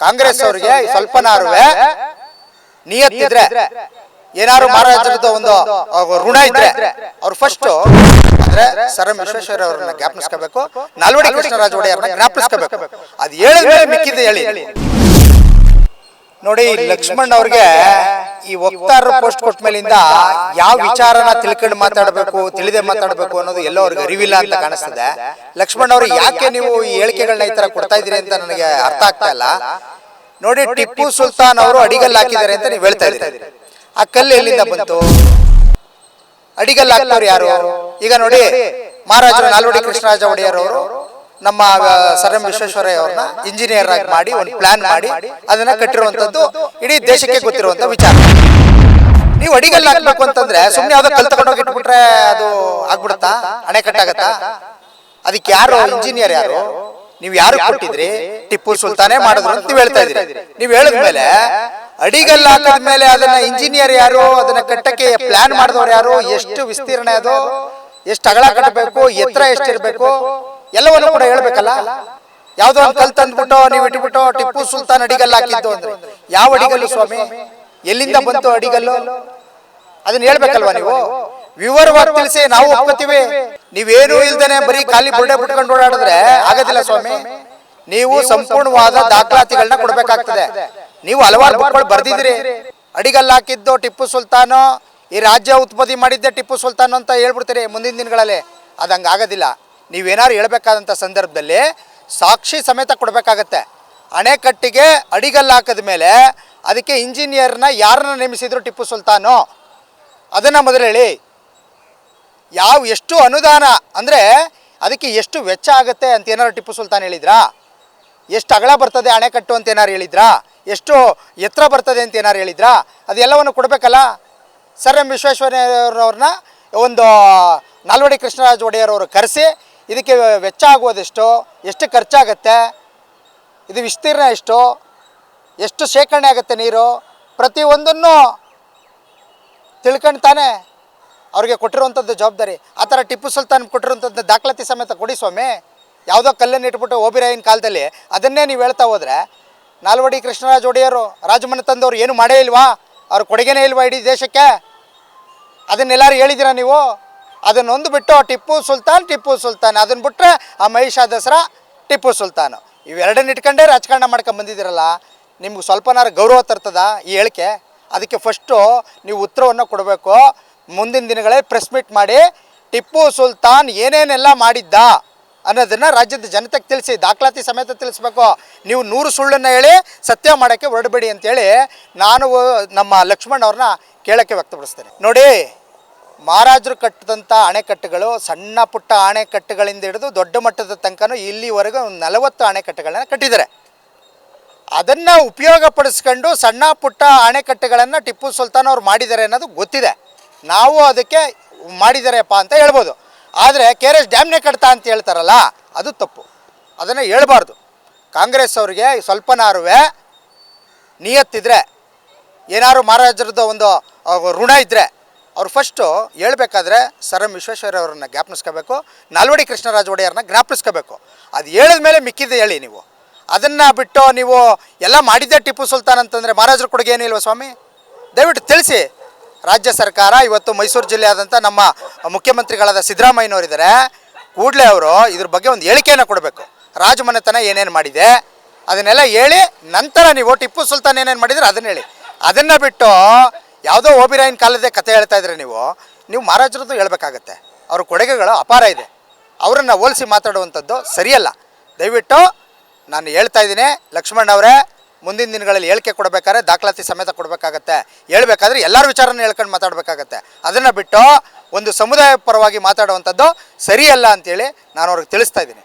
ಕಾಂಗ್ರೆಸ್ ಅವರಿಗೆ ಸ್ವಲ್ಪನಾರುವೆ ನಿಯತ್ತಿದ್ರೆ ಏನಾದ್ರು ಮಹಾರಾಜರದ ಒಂದು ಋಣ ಇದ್ರೆ ಅವ್ರು ಫಸ್ಟ್ ಅಂದ್ರೆ ಸರ್ ಎಂ ವಿಶ್ವೇಶ್ವರ ಅವರನ್ನ ಜ್ಞಾಪಿಸ್ಕೋಬೇಕು. ನಾಲ್ವಡಿ ಕೃಷ್ಣರಾಜ ಒಡೆಯರ್ನ ಜ್ಞಾಪಿಸ್ಕೋಬೇಕು. ಅದು ಹೇಳಿದ್ಮೇಲೆ ಮಿಕ್ಕಿದೆ ಹೇಳಿ. ನೋಡಿ ಲಕ್ಷ್ಮಣ್ ಅವ್ರಿಗೆ ಈ ವಕ್ತಾರರು ಪೋಸ್ಟ್ ಕೊಟ್ಟ ಮೇಲಿಂದ ಯಾವ ವಿಚಾರನ ತಿಳ್ಕೊಂಡು ಮಾತಾಡಬೇಕು ತಿಳಿದೆ ಮಾತಾಡಬೇಕು ಅನ್ನೋದು ಎಲ್ಲೋ ಅವ್ರಿಗೆ ಅರಿವಿಲ್ಲ ಅಂತ ಕಾಣಿಸ್ತದೆ. ಲಕ್ಷ್ಮಣ್ ಅವರು ಯಾಕೆ ನೀವು ಈ ಹೇಳಿಕೆಗಳನ್ನ ಈ ತರ ಕೊಡ್ತಾ ಇದ್ದೀರಿ ಅಂತ ನನಗೆ ಅರ್ಥ ಆಗ್ತಾ ಇಲ್ಲ. ನೋಡಿ ಟಿಪ್ಪು ಸುಲ್ತಾನ್ ಅವರು ಅಡಿಗಲ್ಲು ಹಾಕಿದ್ದಾರೆ ಅಂತ ನೀವು ಹೇಳ್ತಾ ಇದ್ದೀರಿ. ಆ ಕಲ್ಲು ಎಲ್ಲಿಂದ ಬಂತು? ಅಡಿಗಲ್ ಹಾಕಿದವರು ಯಾರು? ಈಗ ನೋಡಿ ಮಹಾರಾಜರು ನಾಲ್ವಡಿ ಕೃಷ್ಣರಾಜ ಒಡೆಯರ್ ಅವರು ನಮ್ಮ ಸರ್ ಎಂ ವಿಶ್ವೇಶ್ವರಯ್ಯ ಅವ್ರನ್ನ ಇಂಜಿನಿಯರ್ ಆಗಿ ಮಾಡಿ ಒಂದು ಪ್ಲಾನ್ ಮಾಡಿ ಅದನ್ನ ಕಟ್ಟಿರುವಂತದ್ದು ಇಡೀ ದೇಶಕ್ಕೆ ಗೊತ್ತಿರುವಂತ ವಿಚಾರ. ನೀವು ಅಡಿಗಲ್ ಹಾಕ್ಬೇಕು ಅಂತಂದ್ರೆ ಸುಮ್ಮನೆ ಯಾವ್ದೋ ಕಲ್ ತಗೊಂಡೋಗಿ ಇಟ್ಬಿಟ್ರೆ ಅದು ಆಗ್ಬಿಡುತ್ತಾ? ಅಣೆಕಟ್ಟಾಗತ್ತಾ ಅದಕ್ಕೆ ಯಾರು ಇಂಜಿನಿಯರ್ ಯಾರು? ನೀವು ಯಾರು ಕೊಟ್ಟಿದ್ರಿ? ಟಿಪ್ಪು ಸುಲ್ತಾನೇ ಮಾಡಿದ್ರು ಅಂತ ಹೇಳ್ತಾ ಇದ್ರಿ ನೀವು ಹೇಳಿದ್ಮೇಲೆ ಹಾಕಿದ ಮೇಲೆ ಅದನ್ನ ಇಂಜಿನಿಯರ್ ಯಾರು ಅದನ್ನ ಕಟ್ಟಕ್ಕೆ ಪ್ಲಾನ್ ಮಾಡಿದವ್ರು ಯಾರು ಎಷ್ಟು ವಿಸ್ತೀರ್ಣ ಅದು ಎಷ್ಟು ಅಗಲ ಕಟ್ಟಬೇಕು ಎತ್ತರ ಎಷ್ಟಿರ್ಬೇಕು ಎಲ್ಲವನ್ನು ಕೂಡ ಹೇಳ್ಬೇಕಲ್ಲ? ಯಾವ್ದೋ ಒಂದು ಕಲ್ ತಂದ್ಬಿಟ್ಟು ನೀವು ಇಟ್ಬಿಟ್ಟು ಟಿಪ್ಪು ಸುಲ್ತಾನ್ ಅಡಿಗಲ್ಲ ಹಾಕಿದ್ದು ಅಂದ್ರೆ ಯಾವ ಅಡಿಗಲ್ಲು ಸ್ವಾಮಿ? ಎಲ್ಲಿಂದ ಬಂತು ಅಡಿಗಲ್ಲು? ಅದನ್ನ ಹೇಳ್ಬೇಕಲ್ವಾ ನೀವು? ವಿವರವಾಗಿ ತಿಳಿಸಿ ನಾವು ಒಪ್ಕೋತೀವಿ. ನೀವೇನು ಇಲ್ದೇನೆ ಬರೀ ಖಾಲಿ ಬುರ್ಡೆ ಬಿಟ್ಕೊಂಡು ಓಡಾಡಿದ್ರೆ ಆಗೋದಿಲ್ಲ ಸ್ವಾಮಿ. ನೀವು ಸಂಪೂರ್ಣವಾದ ದಾಖಲಾತಿಗಳನ್ನ ಕೊಡಬೇಕಾಗ್ತದೆ. ನೀವು ಹಲವಾರು ಬುಕ್ಗಳು ಬರ್ದಿದ್ರಿ ಅಡಿಗಲ್ಲಾಕಿದ್ದು ಟಿಪ್ಪು ಸುಲ್ತಾನು ಈ ರಾಜ್ಯ ಉತ್ಪತ್ತಿ ಮಾಡಿದ್ದೆ ಟಿಪ್ಪು ಸುಲ್ತಾನ್ ಅಂತ ಹೇಳ್ಬಿಡ್ತೀರಿ ಮುಂದಿನ ದಿನಗಳಲ್ಲಿ. ಅದು ಹಂಗಾಗೋದಿಲ್ಲ ನೀವೇನಾದ್ರು ಹೇಳ್ಬೇಕಾದಂಥ ಸಂದರ್ಭದಲ್ಲಿ ಸಾಕ್ಷಿ ಸಮೇತ ಕೊಡಬೇಕಾಗತ್ತೆ. ಅಣೆಕಟ್ಟಿಗೆ ಅಡಿಗಲ್ಲು ಹಾಕಿದ ಮೇಲೆ ಅದಕ್ಕೆ ಇಂಜಿನಿಯರ್ನ ಯಾರನ್ನ ನೇಮಿಸಿದ್ರು ಟಿಪ್ಪು ಸುಲ್ತಾನು? ಅದನ್ನು ಮೊದಲು ಹೇಳಿ. ಯಾವ ಎಷ್ಟು ಅನುದಾನ ಅಂದರೆ ಅದಕ್ಕೆ ಎಷ್ಟು ವೆಚ್ಚ ಆಗುತ್ತೆ ಅಂತ ಏನಾರು ಟಿಪ್ಪು ಸುಲ್ತಾನ್ ಹೇಳಿದ್ರಾ? ಎಷ್ಟು ಅಗಳ ಬರ್ತದೆ ಅಣೆಕಟ್ಟು ಅಂತ ಏನಾರು ಹೇಳಿದ್ರಾ? ಎಷ್ಟು ಎತ್ತರ ಬರ್ತದೆ ಅಂತ ಏನಾರು ಹೇಳಿದ್ರಾ? ಅದೆಲ್ಲವನ್ನು ಕೊಡಬೇಕಲ್ಲ? ಸರ್, ಎಂ ವಿಶ್ವೇಶ್ವರಯ್ಯವ್ರವ್ರನ್ನ ಒಂದು ನಾಲ್ವಡಿ ಕೃಷ್ಣರಾಜ ಒಡೆಯರವರು ಕರೆಸಿ, ಇದಕ್ಕೆ ವೆಚ್ಚ ಆಗುವುದೆಷ್ಟು? ಎಷ್ಟು ಖರ್ಚಾಗತ್ತೆ? ಇದು ವಿಸ್ತೀರ್ಣ ಎಷ್ಟು? ಎಷ್ಟು ಶೇಖರಣೆ ಆಗುತ್ತೆ ನೀರು? ಪ್ರತಿಯೊಂದನ್ನು ತಿಳ್ಕೊಂಡು ತಾನೆ ಅವ್ರಿಗೆ ಕೊಟ್ಟಿರುವಂಥದ್ದು ಜವಾಬ್ದಾರಿ. ಆ ಥರ ಟಿಪ್ಪು ಸುಲ್ತಾನ್ ಕೊಟ್ಟಿರುವಂಥದ್ದು ದಾಖಲಾತಿ ಸಮೇತ ಕೊಡಿ ಸ್ವಾಮಿ. ಯಾವುದೋ ಕಲ್ಲನ್ನು ಇಟ್ಬಿಟ್ಟು ಓಬಿರಾಯಿನ ಕಾಲದಲ್ಲಿ ಅದನ್ನೇ ನೀವು ಹೇಳ್ತಾ ಹೋದರೆ, ನಾಲ್ವಡಿ ಕೃಷ್ಣರಾಜ ಒಡೆಯರು ರಾಜಮನೆ ತಂದವರು ಏನು ಮಾಡೇ ಇಲ್ವಾ? ಅವ್ರ ಕೊಡುಗೆನೇ ಇಲ್ವಾ ಇಡೀ ದೇಶಕ್ಕೆ? ಅದನ್ನೆಲ್ಲರೂ ಹೇಳಿದ್ದೀರಾ ನೀವು? ಅದನ್ನೊಂದು ಬಿಟ್ಟು ಟಿಪ್ಪು ಸುಲ್ತಾನ್ ಟಿಪ್ಪು ಸುಲ್ತಾನ್. ಅದನ್ನು ಬಿಟ್ಟರೆ ಆ ಮಹಿಷಾ ದಸರಾ, ಟಿಪ್ಪು ಸುಲ್ತಾನ್. ಇವೆರಡನ್ನ ಇಟ್ಕೊಂಡೇ ರಾಜಕಾರಣ ಮಾಡ್ಕೊಂಡು ಬಂದಿದ್ದೀರಲ್ಲ, ನಿಮ್ಗೆ ಸ್ವಲ್ಪನಾರ ಗೌರವ ತರ್ತದ ಈ ಹೇಳಿಕೆ? ಅದಕ್ಕೆ ಫಸ್ಟು ನೀವು ಉತ್ತರವನ್ನು ಕೊಡಬೇಕು. ಮುಂದಿನ ದಿನಗಳೇ ಪ್ರೆಸ್ ಮೀಟ್ ಮಾಡಿ, ಟಿಪ್ಪು ಸುಲ್ತಾನ್ ಏನೇನೆಲ್ಲ ಮಾಡಿದ್ದ? ಅನ್ನೋದನ್ನು ರಾಜ್ಯದ ಜನತೆಗೆ ತಿಳಿಸಿ, ದಾಖಲಾತಿ ಸಮೇತ ತಿಳಿಸ್ಬೇಕು. ನೀವು ನೂರು ಸುಳ್ಳನ್ನು ಹೇಳಿ, ಸತ್ಯ ಮಾಡೋಕ್ಕೆ ಹೊರಡಬೇಡಿ ಅಂತೇಳಿ ನಾನು, ನಮ್ಮ ಲಕ್ಷ್ಮಣ್ ಅವ್ರನ್ನ ಕೇಳೋಕ್ಕೆ ವ್ಯಕ್ತಪಡಿಸ್ತೇನೆ. ನೋಡಿ, ಮಹಾರಾಜರು ಕಟ್ಟಿದಂಥ ಅಣೆಕಟ್ಟುಗಳು, ಸಣ್ಣ ಪುಟ್ಟ ಅಣೆಕಟ್ಟುಗಳಿಂದ ಹಿಡಿದು ದೊಡ್ಡ ಮಟ್ಟದ ತನಕನೂ ಇಲ್ಲಿವರೆಗೂ ಒಂದು ನಲವತ್ತು ಅಣೆಕಟ್ಟುಗಳನ್ನ ಕಟ್ಟಿದ್ದಾರೆ. ಅದನ್ನು ಉಪಯೋಗಪಡಿಸ್ಕೊಂಡು ಸಣ್ಣ ಪುಟ್ಟ ಅಣೆಕಟ್ಟುಗಳನ್ನು ಟಿಪ್ಪು ಸುಲ್ತಾನ್ ಅವ್ರು ಮಾಡಿದ್ದಾರೆ ಅನ್ನೋದು ಗೊತ್ತಿದೆ. ನಾವು ಅದಕ್ಕೆ ಮಾಡಿದ್ದಾರೆಪ್ಪ ಅಂತ ಹೇಳ್ಬೋದು. ಆದರೆ ಕೆ ಆರ್ ಎಸ್ ಡ್ಯಾಮ್ನೇ ಕಟ್ತಾ ಅಂತ ಹೇಳ್ತಾರಲ್ಲ, ಅದು ತಪ್ಪು. ಅದನ್ನು ಹೇಳ್ಬಾರ್ದು. ಕಾಂಗ್ರೆಸ್ ಅವರಿಗೆ ಸ್ವಲ್ಪನಾರುವೆ ನಿಯತ್ತಿದ್ರೆ ಏನಾದ್ರು ಮಹಾರಾಜರದ್ದು ಒಂದು ಋಣ ಇದ್ದರೆ ಅವ್ರು ಫಸ್ಟು ಹೇಳ್ಬೇಕಾದ್ರೆ ಸರ್ ಎಂ ವಿಶ್ವೇಶ್ವರಯ್ಯವ್ರನ್ನ ಜ್ಞಾಪನಿಸ್ಕೋಬೇಕು, ನಾಲ್ವಡಿ ಕೃಷ್ಣರಾಜ ಒಡೆಯರನ್ನ ಜ್ಞಾಪನಿಸ್ಕೋಬೇಕು. ಅದು ಹೇಳಿದ ಮೇಲೆ ಮಿಕ್ಕಿದ್ದು ಹೇಳಿ ನೀವು. ಅದನ್ನು ಬಿಟ್ಟು ನೀವು ಎಲ್ಲ ಮಾಡಿದ್ದೆ ಟಿಪ್ಪು ಸುಲ್ತಾನ್ ಅಂತಂದರೆ ಮಹಾರಾಜರ ಕೊಡುಗೆ ಏನಿಲ್ವ ಸ್ವಾಮಿ? ದಯವಿಟ್ಟು ತಿಳಿಸಿ. ರಾಜ್ಯ ಸರ್ಕಾರ ಇವತ್ತು ಮೈಸೂರು ಜಿಲ್ಲೆಯಾದಂಥ ನಮ್ಮ ಮುಖ್ಯಮಂತ್ರಿಗಳಾದ ಸಿದ್ದರಾಮಯ್ಯನವರಿದ್ದಾರೆ. ಕೂಡಲೇ ಅವರು ಇದ್ರ ಬಗ್ಗೆ ಒಂದು ಹೇಳಿಕೆಯನ್ನು ಕೊಡಬೇಕು. ರಾಜಮನೆತನ ಏನೇನು ಮಾಡಿದೆ, ಅದನ್ನೆಲ್ಲ ಹೇಳಿ ನಂತರ ನೀವು ಟಿಪ್ಪು ಸುಲ್ತಾನ್ ಏನೇನು ಮಾಡಿದ್ರೆ ಅದನ್ನ ಹೇಳಿ. ಅದನ್ನು ಬಿಟ್ಟು ಯಾವುದೋ ಓಬಿರಾಯಿನ ಕಾಲದ ಕತೆ ಹೇಳ್ತಾ ಇದ್ರೆ ನೀವು ನೀವು ಮಹಾರಾಜರದ್ದು ಹೇಳಬೇಕಾಗತ್ತೆ. ಅವ್ರ ಕೊಡುಗೆಗಳು ಅಪಾರ ಇದೆ. ಅವರನ್ನು ಹೋಲಿಸಿ ಮಾತಾಡುವಂಥದ್ದು ಸರಿಯಲ್ಲ. ದಯವಿಟ್ಟು ನಾನು ಹೇಳ್ತಾ ಇದ್ದೀನಿ, ಲಕ್ಷ್ಮಣ್ ಅವರೇ ಮುಂದಿನ ದಿನಗಳಲ್ಲಿ ಹೇಳಿಕೆ ಕೊಡಬೇಕಾದ್ರೆ ದಾಖಲಾತಿ ಸಮೇತ ಕೊಡಬೇಕಾಗತ್ತೆ. ಹೇಳ್ಬೇಕಾದ್ರೆ ಎಲ್ಲರ ವಿಚಾರನ ಹೇಳ್ಕೊಂಡು ಮಾತಾಡಬೇಕಾಗತ್ತೆ. ಅದನ್ನು ಬಿಟ್ಟು ಒಂದು ಸಮುದಾಯ ಪರವಾಗಿ ಮಾತಾಡುವಂಥದ್ದು ಸರಿಯಲ್ಲ ಅಂತೇಳಿ ನಾನು ಅವ್ರಿಗೆ ತಿಳಿಸ್ತಾ ಇದ್ದೀನಿ.